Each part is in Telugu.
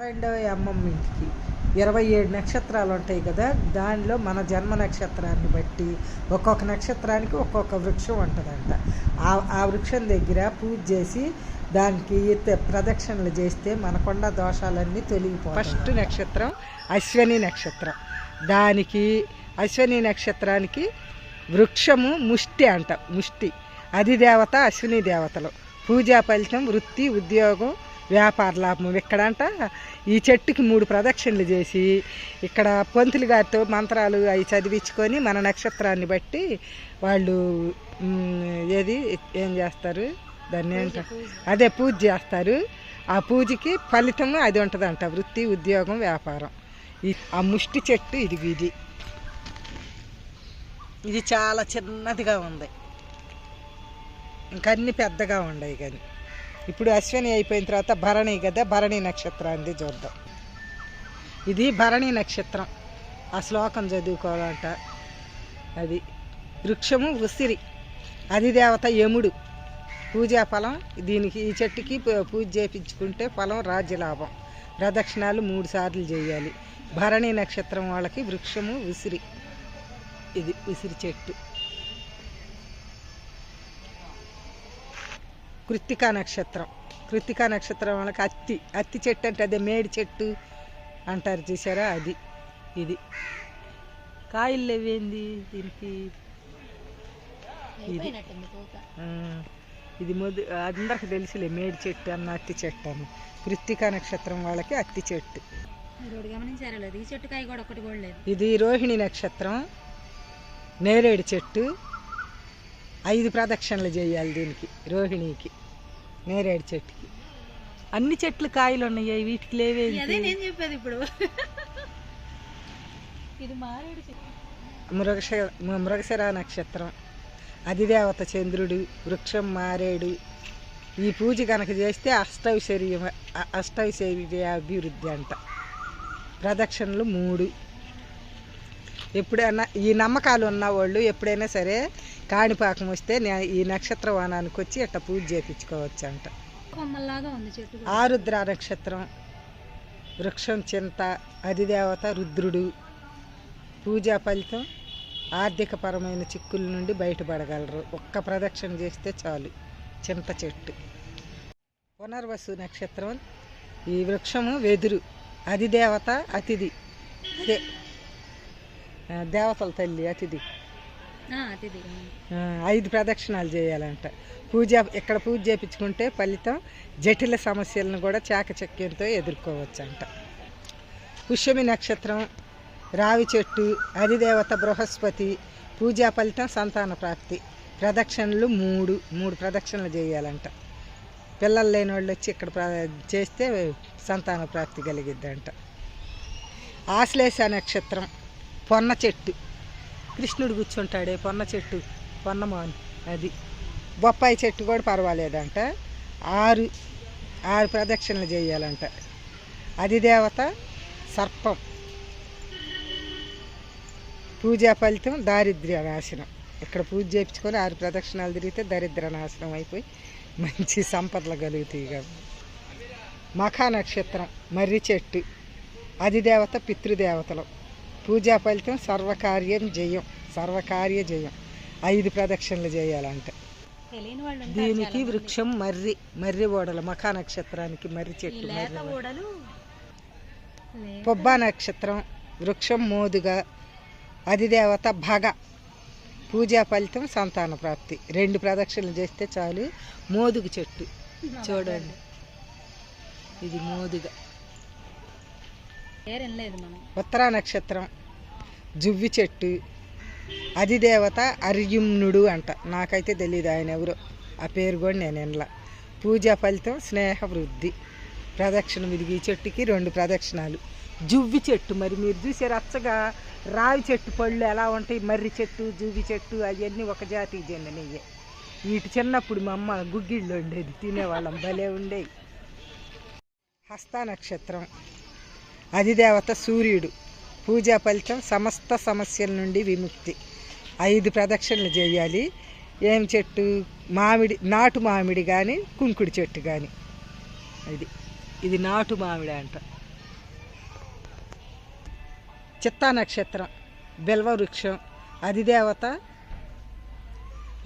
రెండవ అమ్మమ్మ ఇంటికి. ఇరవై ఏడు నక్షత్రాలు ఉంటాయి కదా దానిలో మన జన్మ నక్షత్రాన్ని బట్టి ఒక్కొక్క నక్షత్రానికి ఒక్కొక్క వృక్షం ఉంటుందంట. ఆ ఆ వృక్షం దగ్గర పూజ చేసి దానికి ప్రదక్షిణలు చేస్తే మనకున్న దోషాలన్నీ తొలగిపో ఫస్ట్ నక్షత్రం అశ్వని నక్షత్రం. దానికి అశ్వని నక్షత్రానికి వృక్షము ముష్టి అంట ముష్టి. అది దేవత అశ్విని దేవతలు. పూజా ఫలితం వృత్తి ఉద్యోగం వ్యాపార లాభం ఇక్కడంట ఈ చెట్టుకి మూడు ప్రదక్షిణలు చేసి ఇక్కడ పంతులు గారితో మంత్రాలు అవి చదివించుకొని మన నక్షత్రాన్ని బట్టి వాళ్ళు ఏది ఏం చేస్తారు? దాన్ని ఏంట అదే పూజ చేస్తారు. ఆ పూజకి ఫలితం అది ఉంటుందంట వృత్తి ఉద్యోగం వ్యాపారం. ఆ ముష్టి చెట్టు ఇది ఇది ఇది చాలా చిన్నదిగా ఉంది. ఇంకా అన్ని పెద్దగా ఉన్నాయి కానీ. ఇప్పుడు అశ్విని అయిపోయిన తర్వాత భరణి కదా భరణి నక్షత్రాన్ని చూద్దాం. ఇది భరణి నక్షత్రం. ఆ శ్లోకం చదువుకోవాలంట. అది వృక్షము ఉసిరి అధిదేవత యముడు. పూజా ఫలం దీనికి ఈ చెట్టుకి పూ- పూజ చేయించుకుంటే ఫలం రాజ్యలాభం ప్రదక్షిణాలు మూడు సార్లు చేయాలి. భరణి నక్షత్రం వాళ్ళకి వృక్షము ఉసిరి. ఇది ఉసిరి చెట్టు. కృత్తికా నక్షత్రం. కృత్తికా నక్షత్రం వాళ్ళకి అత్తి అత్తి చెట్టు అంటే అదే మేడి చెట్టు అంటారు చూసారా? అది ఇది. కాయలు లేవేంది దీనికి? ఇది. ఇది మొద అందరికి తెలుసులే మేడి చెట్టు అన్న అత్తి చెట్టు అన్న కృత్తికా నక్షత్రం వాళ్ళకి అత్తి చెట్టు. ఇది రోహిణి నక్షత్రం. నేరేడు చెట్టు. ఐదు ప్రదక్షిణలు చేయాలి దీనికి రోహిణికి నేరేడు చెట్టుకి. అన్ని చెట్లు కాయలు ఉన్నాయి? వీటికి లేవే అదే నేను చెప్పేది ఇప్పుడు. ఇది మారేడు చెట్టు. మృగశ మృగశిర నక్షత్రం. అధిదేవత చంద్రుడు వృక్షం మారేడు. ఈ పూజ కనుక చేస్తే అష్టైశ్వర్య అష్టైశ్వర్య అభివృద్ధి అంట. ప్రదక్షిణలు మూడు. ఎప్పుడైనా ఈ నమ్మకాలు ఉన్న వాళ్ళు ఎప్పుడైనా సరే కాణిపాకం వస్తే ఈ నక్షత్ర వనానికి వచ్చి ఇట్లా పూజ చేయించుకోవచ్చు అంట. ఆరుద్ర నక్షత్రం వృక్షం చింత అధిదేవత రుద్రుడు. పూజా ఫలితం ఆర్థికపరమైన చిక్కుల నుండి బయటపడగలరు. ఒక్క ప్రదక్షిణ చేస్తే చాలు. చింత చెట్టు. పునర్వసు నక్షత్రం ఈ వృక్షము వెదురు అధిదేవత అతిథి. అదే. దేవతల తల్లి అతిథి. ఐదు ప్రదక్షిణాలు చేయాలంట. పూజ ఇక్కడ పూజ చేయించుకుంటే ఫలితం జటిల సమస్యలను కూడా చాకచక్యంతో ఎదుర్కోవచ్చంట. పుష్యమి నక్షత్రం రావి చెట్టు అధిదేవత బృహస్పతి పూజా ఫలితం సంతాన ప్రాప్తి. ప్రదక్షిణలు మూడు మూడు ప్రదక్షిణలు చేయాలంట. పిల్లలు లేని వాళ్ళు వచ్చి ఇక్కడ చేస్తే సంతాన ప్రాప్తి కలిగిద్దంట. ఆశ్లేష నక్షత్రం పొన్న చెట్టు. కృష్ణుడు కూర్చుంటాడే పొన్న చెట్టు పొన్నమాని అది. బొప్పాయి చెట్టు కూడా పర్వాలేదంట. ఆరు ఆరు ప్రదక్షిణలు చేయాలంట. అది దేవత సర్పం. పూజా ఫలితం దారిద్ర్య నాశనం. ఇక్కడ పూజ చేయించుకొని ఆరు ప్రదక్షిణాలు తిరిగితే దరిద్ర నాశనం అయిపోయి మంచి సంపదలు కలుగుతాయి కాబట్టి మఖా నక్షత్రం మర్రి చెట్టు. అది దేవత పితృదేవతలు. పూజా ఫలితం సర్వకార్యం జయం సర్వకార్య జయం. ఐదు ప్రదక్షిణలు చేయాలంట. దీనికి. వృక్షం మర్రి మర్రి ఓడలు మఖా నక్షత్రానికి మర్రి చెట్టు మర్రి పొబ్బా నక్షత్రం వృక్షం మోదుగ అధిదేవత భగ. పూజా ఫలితం సంతాన ప్రాప్తి. రెండు ప్రదక్షిణలు చేస్తే చాలు మోదుగు చెట్టు. చూడండి. ఇది మోదుగ. ఉత్తరా నక్షత్రం జువ్వి చెట్టు అధిదేవత అర్యుమ్నుడు అంట. నాకైతే తెలియదు ఆయన ఎవరో. ఆ పేరు కూడా నేను వినలా. పూజా ఫలితం స్నేహ వృద్ధి ప్రదక్షిణ విరిగి చెట్టుకి రెండు ప్రదక్షిణాలు. జువ్వి చెట్టు మరి మీరు చూసే రచ్చగా రావి చెట్టు పళ్ళు ఎలా ఉంటాయి? మర్రి చెట్టు జువ్వి చెట్టు అవన్నీ ఒక జాతికి చెందినయ్యే వీటి చిన్నప్పుడు మా అమ్మ గుగ్గిళ్ళు ఉండేది తినేవాళ్ళం భలే ఉండేవి హస్త నక్షత్రం. అధిదేవత సూర్యుడు. పూజా ఫలితం సమస్త సమస్యల నుండి విముక్తి. ఐదు ప్రదక్షిణలు చేయాలి. ఏం చెట్టు? మామిడి నాటు మామిడి కానీ కుంకుడు చెట్టు కానీ ఇది ఇది నాటు మామిడి అంట. చిత్తా నక్షత్రం బిల్వ వృక్షం అధిదేవత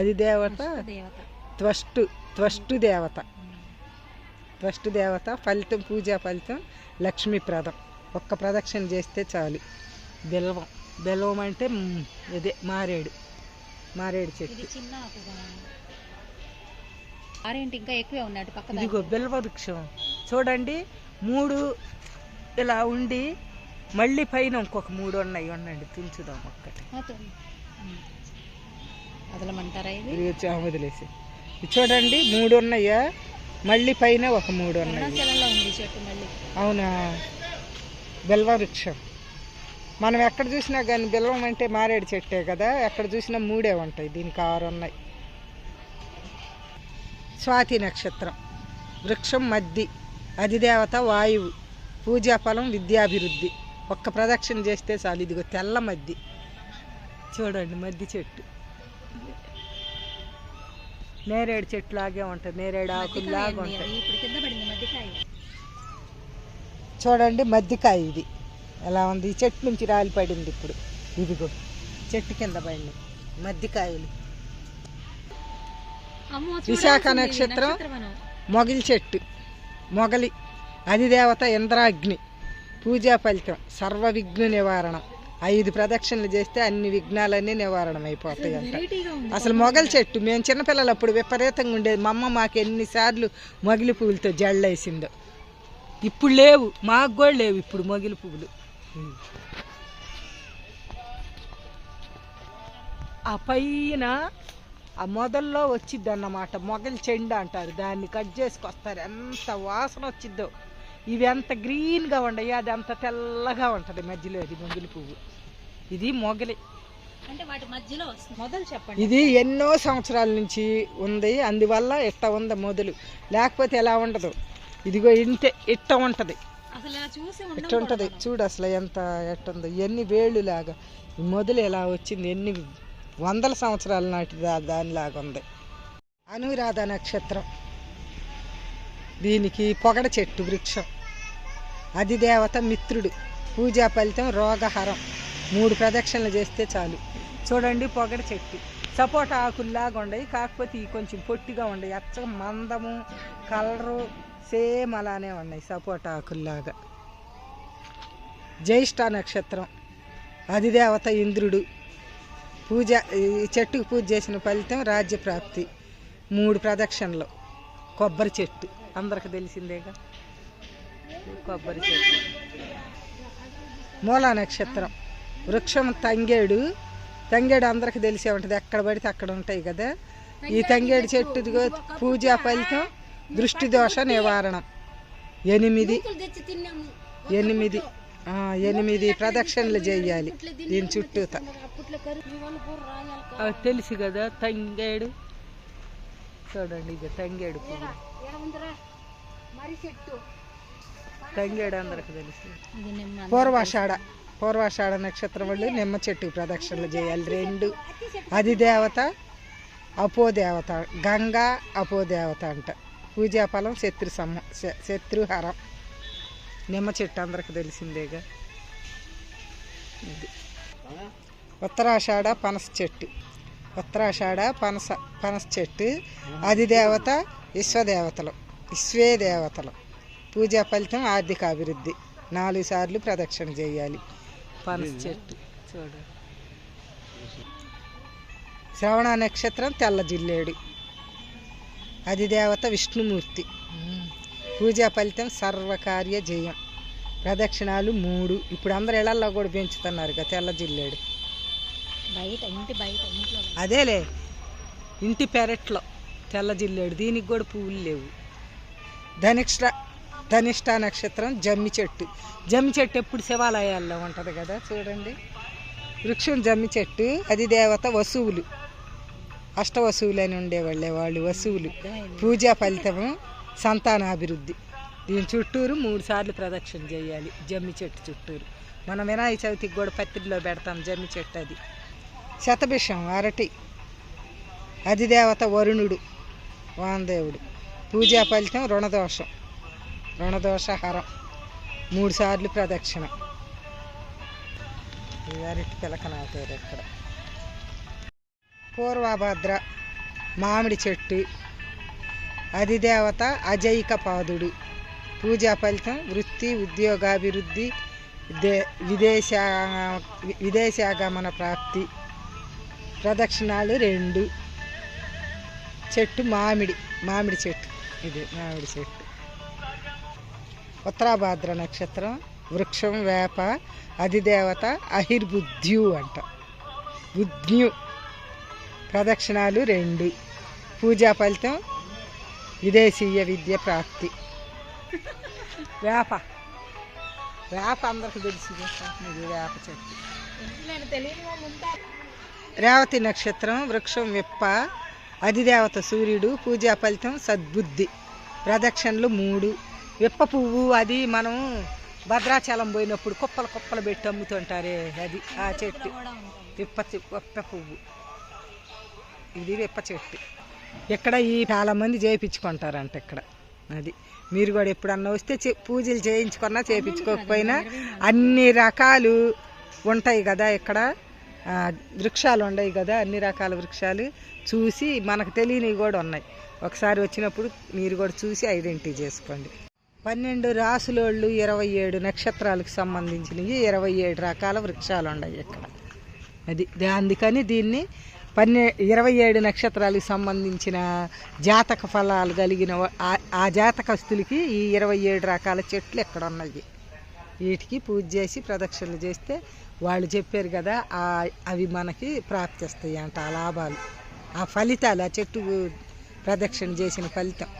అధిదేవత దేవత త్వష్టు త్వష్టు దేవత. త్వష్టు దేవత ఫలితం పూజా ఫలితం లక్ష్మీప్రదం ఒక్క ప్రదక్షిణ చేస్తే చాలు. బెల్వం బెల్వం అంటే ఇదే మారేడు మారేడు చెట్టు. ఆరేంటి ఇంకా ఎక్కువే పక్క ఇదిగో బిల్వ వృక్షం. చూడండి మూడు ఇలా ఉండి మళ్ళీ పైన ఇంకొక మూడు ఉన్నాయి. ఉండండి తుంచుదాం ఒక్కటి. వదలమంటారా ఇది వదిలేసి. చూడండి మూడు ఉన్నాయా? మళ్ళీ పైన ఒక మూడు ఉన్నాయి. అవునా? బిల్వ వృక్షం మనం ఎక్కడ చూసినా కానీ బిల్వం అంటే మారేడు చెట్టే కదా ఎక్కడ చూసినా మూడే ఉంటాయి దీనికి ఆరు ఉన్నాయి. స్వాతి నక్షత్రం. వృక్షం మద్ది అధిదేవత వాయువు పూజాఫలం విద్యాభివృద్ధి. ఒక్క ప్రదక్షిణ చేస్తే చాలు ఇదిగో తెల్ల మద్ది. చూడండి మద్ది చెట్టు. నేరేడు చెట్టు లాగే ఉంటుంది నేరేడు ఆకుల్లాగా మధ్యకాయ ఉంది ఉంటాయి అది ఇప్పుడు కింద పడింది మధ్యకాయ చూడండి మద్దికాయ ఇది. ఎలా ఉంది? ఈ చెట్టు నుంచి రాలి పడింది ఇప్పుడు. ఇదిగో చెట్టు కింద పడింది. మద్దికాయలు విశాఖ నక్షత్రం. మొగలి చెట్టు. మొగలి అధిదేవత ఇంద్రాగ్ని. పూజా ఫలితం సర్వ విఘ్న నివారణం. ఐదు ప్రదక్షిణలు చేస్తే అన్ని విఘ్నాలన్నీ నివారణం అయిపోతాయి అంట. అసలు మొగలి చెట్టు మేము చిన్నపిల్లలు అప్పుడు విపరీతంగా ఉండేది. మా అమ్మ మాకు ఎన్నిసార్లు మొగిలి పువ్వులతో జళ్ళేసిందో ఇప్పుడు లేవు మాకు కూడా లేవు ఇప్పుడు మొగిలి పువ్వులు. ఆ పైన ఆ మొదల్లో వచ్చిద్ది అన్నమాట మొగలి చెండు అంటారు. దాన్ని కట్ చేసుకొస్తారు. ఎంత వాసన వచ్చిద్దో. ఇవి ఎంత గ్రీన్గా ఉండయి అది అంత తెల్లగా ఉంటుంది మధ్యలో అది మొగిలి పువ్వు. ఇది మొగలి. అంటే వాటి మధ్యలో వస్తుంది. మొదలు చెప్పండి. ఇది ఎన్నో సంవత్సరాల నుంచి ఉంది అందువల్ల ఇట్ట ఉంది మొదలు. లేకపోతే ఎలా ఉండదు. ఇదిగో ఇంతే ఇట్ట ఉంటుంది. ఇట్ట ఉంటుంది. చూడు అసలు ఎంత ఎట్టుందో. ఎన్ని వేళ్ళు లాగా మొదలు ఎలా వచ్చింది ఎన్ని వందల సంవత్సరాల నాటి దానిలాగా ఉంది. అనురాధ నక్షత్రం. దీనికి పొగడ చెట్టు వృక్షం. అధిదేవత మిత్రుడు. పూజా ఫలితం రోగహరం. మూడు ప్రదక్షిణలు చేస్తే చాలు. చూడండి పొగడ చెట్టు. సపోటా ఆకుల్లాగా ఉండయి కాకపోతే ఇవి కొంచెం పొట్టిగా ఉండయి అచ్చ మందము కలరు సేమ్ అలానే ఉన్నాయి సపోటా ఆకుల్లాగా. జ్యేష్ఠ నక్షత్రం అధిదేవత ఇంద్రుడు. పూజ ఈ చెట్టుకు పూజ చేసిన ఫలితం రాజ్యప్రాప్తి మూడు ప్రదక్షిణలు కొబ్బరి చెట్టు. అందరికి తెలిసిందేగా? కొబ్బరి చెట్టు. మూలా నక్షత్రం వృక్షం తంగేడు. తంగేడు అందరికి తెలిసే ఉంటుంది ఎక్కడ పడితే అక్కడ ఉంటాయి కదా. ఈ తంగేడు చెట్టు పూజా ఫలితం దృష్టి దోష నివారణం. ఎనిమిది ఎనిమిది ఆ, ఎనిమిది ప్రదక్షిణలు చేయాలి. దీని చుట్టూత. అవి తెలుసు కదా తంగేడు. చూడండి ఇది తంగేడు పువ్వు. తంగేడు అందరికి తెలుసు. ఇది నిమ్మ పూర్వాషాఢ. పూర్వాషాఢ నక్షత్రం వాళ్ళు నిమ్మ చెట్టు ప్రదక్షిణలు చేయాలి. రెండు అది దేవత అపోదేవత గంగా అపోదేవత అంట. పూజాఫలం శత్రు సమ శత్రుహరం. నిమ్మ చెట్టు అందరికి తెలిసిందేగా. ఇది. ఉత్తరాషాఢ పనస చెట్టు. ఉత్తరాషాఢ పనస పనస చెట్టు అది దేవత విశ్వదేవతలు. విశ్వే దేవతలు పూజా ఫలితం ఆర్థిక అభివృద్ధి. నాలుగు సార్లు ప్రదక్షిణ చేయాలి. పనస చెట్టు. చూడు. శ్రవణ నక్షత్రం తెల్ల జిల్లేడు. అది దేవత విష్ణుమూర్తి పూజా ఫలితం సర్వకార్య జయం. ప్రదక్షిణాలు మూడు. ఇప్పుడు అందరు ఇళ్ళలో కూడా పెంచుతున్నారు కదా తెల్ల జిల్లేడు. బయట ఇంటి బయట ఇంట్లో అదేలే. ఇంటి పెరట్లో తెల్ల జిల్లేడు. దీనికి కూడా పువ్వులు లేవు. ధనిష్ట ధనిష్ట నక్షత్రం జమ్మి చెట్టు. జమ్మి చెట్టు ఎప్పుడు శివాలయాల్లో ఉంటుంది కదా చూడండి. వృక్షం జమ్మి చెట్టు అది దేవత వసువులు. అష్ట వసువులు అని ఉండేవాళ్ళే వాళ్ళు వసువులు. పూజా ఫలితము సంతానాభివృద్ధి. దీని చుట్టూరు మూడు సార్లు ప్రదక్షిణ చేయాలి జమ్మి చెట్టు చుట్టూరు. మనం వినాయక చవితికి కూడా పత్రిలో పెడతాం జమ్మి చెట్టు అది. శతభిషం అరటి. అధిదేవత వరుణుడు వామదేవుడు. పూజా ఫలితం రుణదోషం రుణదోష హరం. మూడు సార్లు ప్రదక్షిణ. ఈ అరటి పిలకనవుతారు ఇక్కడ. పూర్వభద్ర మామిడి చెట్టు అధిదేవత అజైక పాదుడు పూజా ఫలితం వృత్తి ఉద్యోగాభివృద్ధి దే విదేశా విదేశాగమన ప్రాప్తి. ప్రదక్షిణాలు రెండు. చెట్టు మామిడి మామిడి చెట్టు. ఇది మామిడి చెట్టు. ఉత్తరాభాద్ర నక్షత్రం వృక్షం వేప అధిదేవత అహిర్బుద్ధ్యు అంట. బుద్ధ్యు. ప్రదక్షిణాలు రెండు. పూజా ఫలితం విదేశీయ విద్య ప్రాప్తి. వేప. వేప అందరికి తెలిసి. ఇది వేప చెట్టు. రేవతి నక్షత్రం వృక్షం విప్ప అధిదేవత సూర్యుడు పూజా ఫలితం సద్బుద్ధి. ప్రదక్షిణలు మూడు. విప్ప పువ్వు అది మనం భద్రాచలం పోయినప్పుడు కుప్పలు కుప్పలు పెట్టి అమ్ముతుంటారే అది ఆ చెట్టు. విప్ప విప్ప పువ్వు. ఇది విప్ప చెట్టు. ఇక్కడ ఈ చాలామంది చేయించుకుంటారంట ఇక్కడ. అది మీరు కూడా ఎప్పుడన్నా వస్తే చే- పూజలు చేయించుకున్నా చేయించుకోకపోయినా అన్ని రకాలు ఉంటాయి కదా ఇక్కడ. వృక్షాలు ఉన్నాయి కదా అన్ని రకాల వృక్షాలు చూసి మనకు తెలియనివి కూడా ఉన్నాయి. ఒకసారి వచ్చినప్పుడు మీరు కూడా చూసి ఐడెంటిటీ చేసుకోండి. పన్నెండు రాసులోళ్ళు ఇరవై ఏడు నక్షత్రాలకు సంబంధించినవి ఇరవై ఏడు రకాల వృక్షాలు ఉన్నాయి ఇక్కడ. అది అందుకని దీన్ని పన్నె ఇరవై ఏడు నక్షత్రాలకు సంబంధించిన జాతక ఫలాలు కలిగిన ఆ- ఆ జాతకస్తులకి ఈ ఇరవై ఏడు రకాల చెట్లు ఇక్కడ ఉన్నాయి వీటికి పూజ చేసి ప్రదక్షిణలు చేస్తే వాళ్ళు చెప్పారు కదా ఆ అవి మనకి ప్రాప్తిస్తాయి అంట ఆ లాభాలు. ఆ ఫలితాలు ఆ చెట్టు ప్రదక్షిణ చేసిన ఫలితం.